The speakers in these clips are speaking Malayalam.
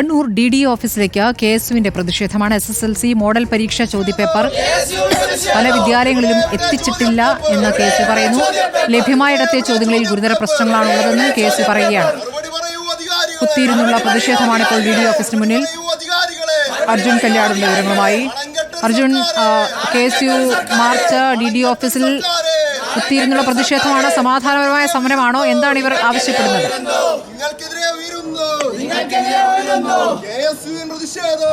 കണ്ണൂർ ഡി ഡി ഓഫീസിലേക്ക് കെ എസ് യുവിന്റെ പ്രതിഷേധമാണ്. S S L C model പരീക്ഷ ചോദ്യപേപ്പർ പല വിദ്യാലയങ്ങളിലും എത്തിച്ചിട്ടില്ല എന്ന് കെ എസ് യു പറയുന്നു. ലഭ്യമായിടത്തെ ചോദ്യങ്ങളിൽ ഗുരുതര പ്രശ്നങ്ങളാണുള്ളതെന്നും കെ എസ് യു പറയുകയാണ്. കുത്തിയിരുന്നുള്ള പ്രതിഷേധമാണ് ഇപ്പോൾ ഡി ഡി ഓഫീസിന് മുന്നിൽ. അർജുൻ കല്യാടിന്റെ വിവരങ്ങളുമായി. Arjun K S U march D D ഓഫീസിൽ കുത്തിയിരുന്നുള്ള പ്രതിഷേധമാണ്. സമാധാനപരമായ സമരമാണോ? എന്താണ് ഇവർ ആവശ്യപ്പെടുന്നത്?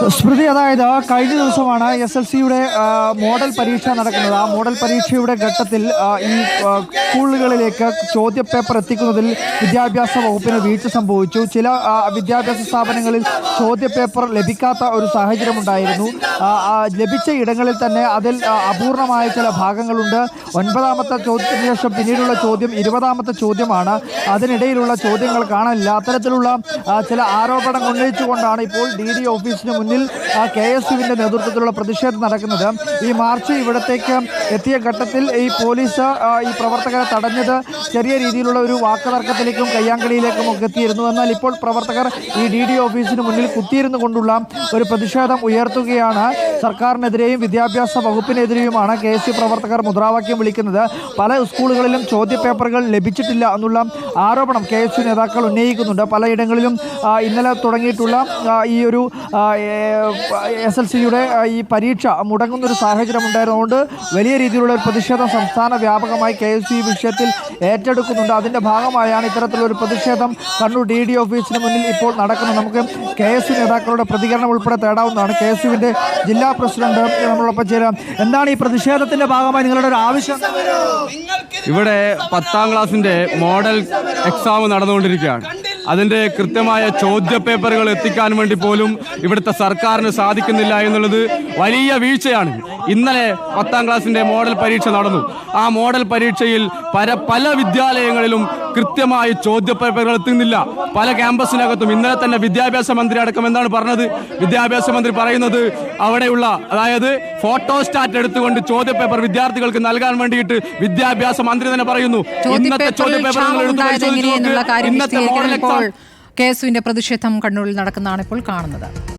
സ്മൃതി അതായത് കഴിഞ്ഞ ദിവസമാണ് എസ് എൽ സിയുടെ മോഡൽ പരീക്ഷ നടക്കുന്നത്. ആ മോഡൽ പരീക്ഷയുടെ ഘട്ടത്തിൽ ഈ സ്കൂളുകളിലേക്ക് ചോദ്യപേപ്പർ എത്തിക്കുന്നതിൽ വിദ്യാഭ്യാസ വകുപ്പിന് വീഴ്ച സംഭവിച്ചു. ചില വിദ്യാഭ്യാസ സ്ഥാപനങ്ങളിൽ ചോദ്യപേപ്പർ ലഭിക്കാത്ത ഒരു സാഹചര്യമുണ്ടായിരുന്നു. ആ, ആ, ലഭിച്ച ഇടങ്ങളിൽ തന്നെ അതിൽ അപൂർണമായ ചില ഭാഗങ്ങളുണ്ട്. ഒൻപതാമത്തെ ചോദ്യത്തിന് ശേഷം പിന്നീടുള്ള ചോദ്യം ഇരുപതാമത്തെ ചോദ്യമാണ്. അതിനിടയിലുള്ള ചോദ്യങ്ങൾ കാണാനില്ല. അത്തരത്തിലുള്ള ചില ആരോപണം ഉന്നയിച്ചുകൊണ്ടാണ് ഇപ്പോൾ ഡി ഡി ഓഫീസിന് മുന്നിൽ കെ എസ് യുവിന്റെ നേതൃത്വത്തിലുള്ള പ്രതിഷേധം നടക്കുന്നത്. ഈ മാർച്ച് ഇവിടത്തേക്ക് എത്തിയ ഘട്ടത്തിൽ ഈ പോലീസ് ഈ പ്രവർത്തകരെ തടഞ്ഞത് ചെറിയ രീതിയിലുള്ള ഒരു വാക്കുതർക്കത്തിലേക്കും കയ്യാങ്കളിയിലേക്കും ഒക്കെ എത്തിയിരുന്നു. എന്നാൽ ഇപ്പോൾ പ്രവർത്തകർ ഈ ഡി ഡി ഓഫീസിന് മുന്നിൽ കുത്തിയിരുന്നു കൊണ്ടുള്ള ഒരു പ്രതിഷേധം ഉയർത്തുകയാണ്. സർക്കാരിനെതിരെയും വിദ്യാഭ്യാസ വകുപ്പിനെതിരെയുമാണ് കെ എസ് യു പ്രവർത്തകർ മുദ്രാവാക്യം വിളിക്കുന്നത്. പല സ്കൂളുകളിലും ചോദ്യപേപ്പറുകൾ ലഭിച്ചിട്ടില്ല എന്നുള്ള ആരോപണം കെ എസ് യു നേതാക്കൾ ഉന്നയിക്കുന്നുണ്ട്. പലയിടങ്ങളിലും ഇന്നലെ തുടങ്ങിയിട്ടുള്ള ആ, ഈ ഒരു എസ് എൽ സിയുടെ ഈ പരീക്ഷ മുടങ്ങുന്ന ഒരു സാഹചര്യം ഉണ്ടായിരുന്നതുകൊണ്ട് വലിയ രീതിയിലുള്ള ഒരു പ്രതിഷേധം സംസ്ഥാന വ്യാപകമായി കെ എസ് യു വിഷയത്തിൽ ഏറ്റെടുക്കുന്നുണ്ട്. അതിന്റെ ഭാഗമായാണ് ഇത്തരത്തിലുള്ള ഒരു പ്രതിഷേധം കണ്ണൂർ ഡി ഡി ഓഫീസിന് മുന്നിൽ ഇപ്പോൾ നടക്കുന്നത്. നമുക്ക് കെ എസ് യു നേതാക്കളുടെ പ്രതികരണം ഉൾപ്പെടെ തേടാവുന്നതാണ്. കെ എസ് യുവിന്റെ ജില്ലാ പ്രസിഡന്റ് നമ്മളൊപ്പം ചേരാം. എന്താണ് ഈ പ്രതിഷേധത്തിന്റെ ഭാഗമായി നിങ്ങളുടെ ഒരു ആവശ്യം? ഇവിടെ പത്താം ക്ലാസ്സിന്റെ മോഡൽ എക്സാം നടന്നുകൊണ്ടിരിക്കുകയാണ്. അതിന്റെ കൃത്യമായ ചോദ്യ പേപ്പറുകൾ എത്തിക്കാൻ വേണ്ടി പോലും ഇവിടുത്തെ സർക്കാരിന് സാധിക്കുന്നില്ല എന്നുള്ളത് വലിയ വീഴ്ചയാണ്. ഇന്നലെ പത്താം ക്ലാസ്സിന്റെ മോഡൽ പരീക്ഷ നടന്നു. ആ മോഡൽ പരീക്ഷയിൽ പല പല വിദ്യാലയങ്ങളിലും കൃത്യമായി ചോദ്യ പേപ്പറുകൾ എത്തുന്നില്ല. പല ക്യാമ്പസിനകത്തും ഇന്നലെ തന്നെ വിദ്യാഭ്യാസ മന്ത്രി അടക്കം എന്താണ് പറഞ്ഞത്? വിദ്യാഭ്യാസ മന്ത്രി പറയുന്നത് അവിടെയുള്ള അതായത് ഫോട്ടോ സ്റ്റാറ്റ് എടുത്തുകൊണ്ട് ചോദ്യ പേപ്പർ വിദ്യാർത്ഥികൾക്ക് നൽകാൻ വേണ്ടിയിട്ട് വിദ്യാഭ്യാസ മന്ത്രി തന്നെ പറയുന്നു. ഇന്നത്തെ ചോദ്യ ചോദ്യപേപ്പറിൽ പേപ്പർ നിങ്ങൾ എടുത്ത് ക്ഷാമമുണ്ടായത് പരിശോധിച്ച് എങ്ങനെയെന്നുള്ള നോക്ക്. കാര്യം ഇന്നത്തെ മോഡൽ എക്സാം. കെ പ്രതിഷേധം കണ്ണൂരിൽ നടക്കുന്നതാണ് ഇപ്പോൾ കാണുന്നത്.